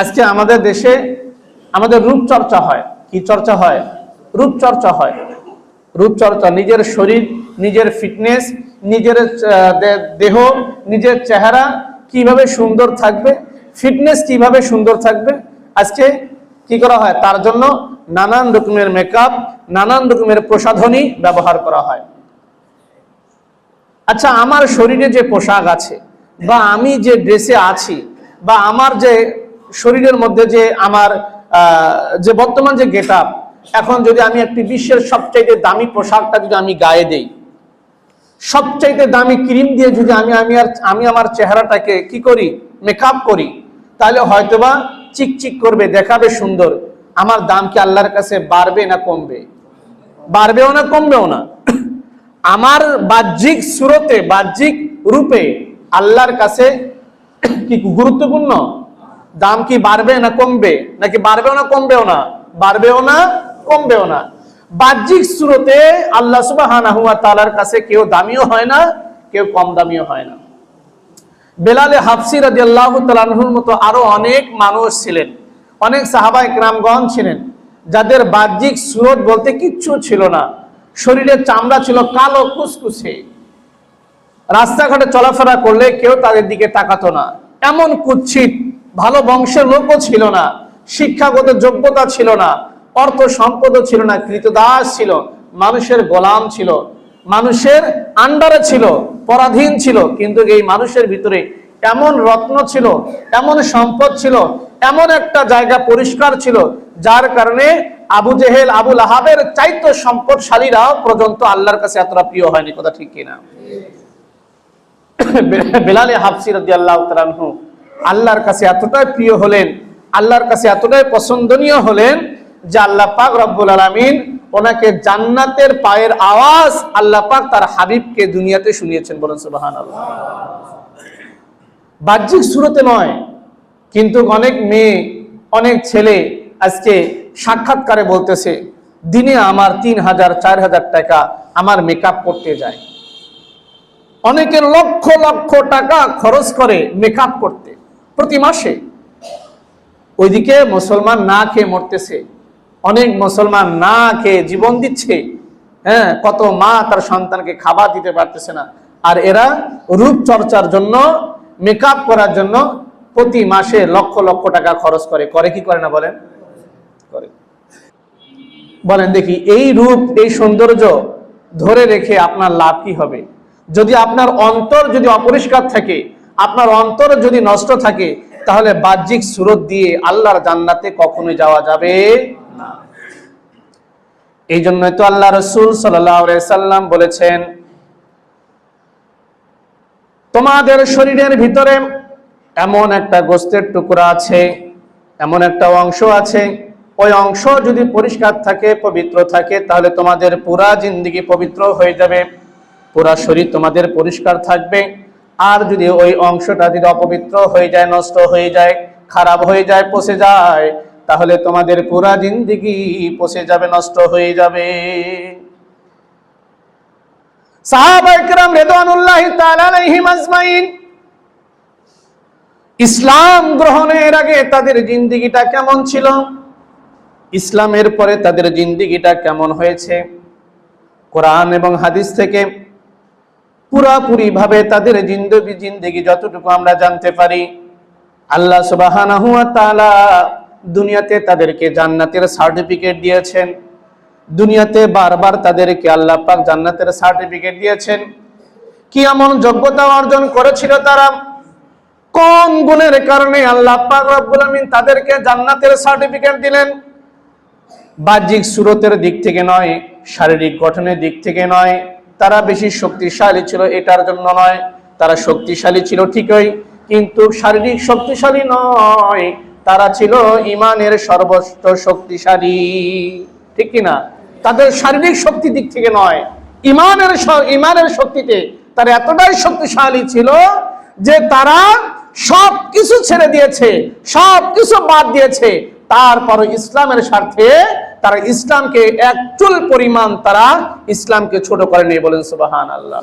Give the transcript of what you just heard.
আজকে আমাদের দেশে আমাদের রূপ চর্চা হয়। কি চর্চা হয়? রূপ চর্চা হয়। রূপ চর্চা নিজের শরীর, নিজের ফিটনেস নিজের দেহ, নিজের চেহারা কীভাবে সুন্দর থাকবে ফিটনেস কীভাবে সুন্দর থাকবে, আজকে কি করা হয়? তার জন্য নানান রকমের মেকআপ নানান রকমের প্রসাধনী ব্যবহার করা হয়। আচ্ছা আমার শরীরে যে পোশাক আছে, বা আমি যে ড্রেসে আছি, বা আমার যে শরীরের মধ্যে যে আমার যে বর্তমান যে গেট এখন যদি আমি একটি বিশ্বের সবচাইতে দামি পোশাকটা যদি আমি গায়ে দেই, সবচাইতে দামি ক্রিম দিয়ে যদি আমি আমি আর, আমি আমার চেহারাটাকে কি করি? মেকআপ করি, তাহলে হয়তোবা চিকচিক করবে, দেখাবে সুন্দর। আমার দাম কি আল্লাহর কাছে বাড়বে না কমবে? বাড়বেও না, কমবেও না। আমার বাহ্যিক সুরতে, বাহ্যিক রূপে আল্লাহর কাছে কি গুরুত্বপূর্ণ? দাম কি বাড়বে না কমবে? নাকি বাড়বেও না কমবেও না? বাড়বেও না, কমবেও না। বাহ্যিক সুরতে আল্লাহ সুবহানাহু ওয়া তাআলার কাছে কেউ দামিও হয় না, কেউ কম দামিও হয় না। বেলালে হাফসি রাদিয়াল্লাহু তাআলার মতো আরও অনেক মানুষ ছিলেন। অনেক সাহাবা ইকরামগণ ছিলেন, যাদের বাহ্যিক সুরত বলতে কিচ্ছু ছিল না। শরীরের চামড়া ছিল কালো কুসকুসে। রাস্তাঘাটে চলাফেরা করলে কেউ তাদের দিকে তাকাতো না। এমন কুৎসিত ভালো বংশের লোকও ছিল না, শিক্ষাগত যোগ্যতা ছিল না, অর্থ সম্পদও ছিল না, কৃতদাস ছিল, মানুষের গোলাম ছিল, মানুষের আন্ডারে ছিল, পরাধীন ছিল, কিন্তু এই মানুষের ভিতরে এমন রত্ন ছিল, এমন সম্পদ ছিল, এমন একটা জায়গা পরিষ্কার ছিল, যার কারণে আবু জেহেল আবুল আহাবের চাইতো সম্পদশালীরাও পর্যন্ত আল্লাহর কাছে এতটা প্রিয় হয়নি, কথা ঠিক কিনা? বেলালে হাফসি রাদিয়াল্লাহু তাআলা আনহু আল্লাহর কাছে এতটাই প্রিয় হলেন, আল্লাহর কাছে এতটাই পছন্দনীয় হলেন যে আল্লাহ পাক রব্বুল আলামিন ওনাকে জান্নাতের পায়ের আওয়াজ আল্লাহ পাক তার হাবিবকে দুনিয়াতে শুনিয়েছেন বলেন সুবহানাল্লাহ। বাহ্যিক সুরতে নয়, কিন্তু অনেক মেয়ে, অনেক ছেলে আজকে সাক্ষাৎকারে বলতেছে, দিনে আমার তিন হাজার, চার হাজার টাকা আমার মেকআপ করতে যায়। অনেকে লক্ষ লক্ষ টাকা খরচ করে মেকআপ করতে। প্রতি মাসে। ওইদিকে মুসলমান না খেয়ে মরতেছে। অনেক মুসলমান না খেয়ে জীবন দিচ্ছে। হ্যাঁ কত মা তার সন্তানকে খাবার দিতে পারতেছে না। আর এরা রূপ চর্চার জন্য, মেকআপ করার জন্য প্রতি মাসে লক্ষ লক্ষ টাকা খরচ করে। করে কি করে না বলেন? করে। বলেন দেখি, এই রূপ, এই সৌন্দর্য ধরে রেখে আপনার লাভ কি হবে? যদি আপনার অন্তর যদি অপরিষ্কার থাকে আপনার অন্তর যদি নষ্ট থাকে, তাহলে বাহ্যিক সুরত দিয়ে আল্লাহর জান্নাতে কখনোই যাওয়া যাবে না। এই জন্যই তো আল্লাহ রসুল সাল্লাম বলেছেন, তোমাদের শরীরের ভিতরে এমন একটা গোস্তের টুকরা আছে, এমন একটা অংশ আছে, ওই অংশ যদি পরিষ্কার থাকে, পবিত্র থাকে, তাহলে তোমাদের পুরা জিন্দিগি পবিত্র হয়ে যাবে, পুরা শরীর তোমাদের পরিষ্কার থাকবে। আর যদি ওই অংশটা যদি অপবিত্র হয়ে যায়, নষ্ট হয়ে যায়, খারাপ হয়ে যায়, পচে যায়, তাহলে তোমাদের পুরা জিন্দিগি পচে যাবে, নষ্ট হয়ে যাবে। ইসলাম গ্রহণের আগে তাদের জিন্দিগিটা কেমন ছিল? ইসলামের পরে তাদের জিন্দিগিটা কেমন হয়েছে? কোরআন এবং হাদিস থেকে পুরাপুরি ভাবে তাদের জিন্দগি জিন্দিগি যতটুকু আমরা জানতে পারি, আল্লাহ তাআলা দুনিয়াতে তাদেরকে জান্নাতের সার্টিফিকেট দিয়েছেন, দুনিয়াতে বারবার তাদেরকে আল্লাহ পাক জান্নাতের সার্টিফিকেট দিয়েছেন। কি এমন যোগ্যতা অর্জন করেছিল তারা? কোন গুণের কারণে আল্লাহ পাক রব্বুল তাদেরকে জান্নাতের সার্টিফিকেট দিলেন? বাহ্যিক সুরতের দিক থেকে নয়, শারীরিক গঠনের দিক থেকে নয় তারা বেশি শক্তিশালী ছিল, এটার জন্য নয়। তারা শক্তিশালী ছিল ঠিকই, কিন্তু শারীরিক শক্তিশালী নয়। তারা ছিল ইমানের সর্বোচ্চ শক্তিশালী, ঠিক কি না? তাদের শারীরিক শক্তি দিক থেকে নয়। ইমানের ইমানের শক্তিতে তারা এতটাই শক্তিশালী ছিল যে তারা সব কিছু ছেড়ে দিয়েছে সব কিছু বাদ দিয়েছে। তারপর ইসলামের স্বার্থে তারা ইসলামকে এক চুল পরিমাণ তারা ইসলামকে ছোট করে নিয়ে বলেন সুবাহান আল্লাহ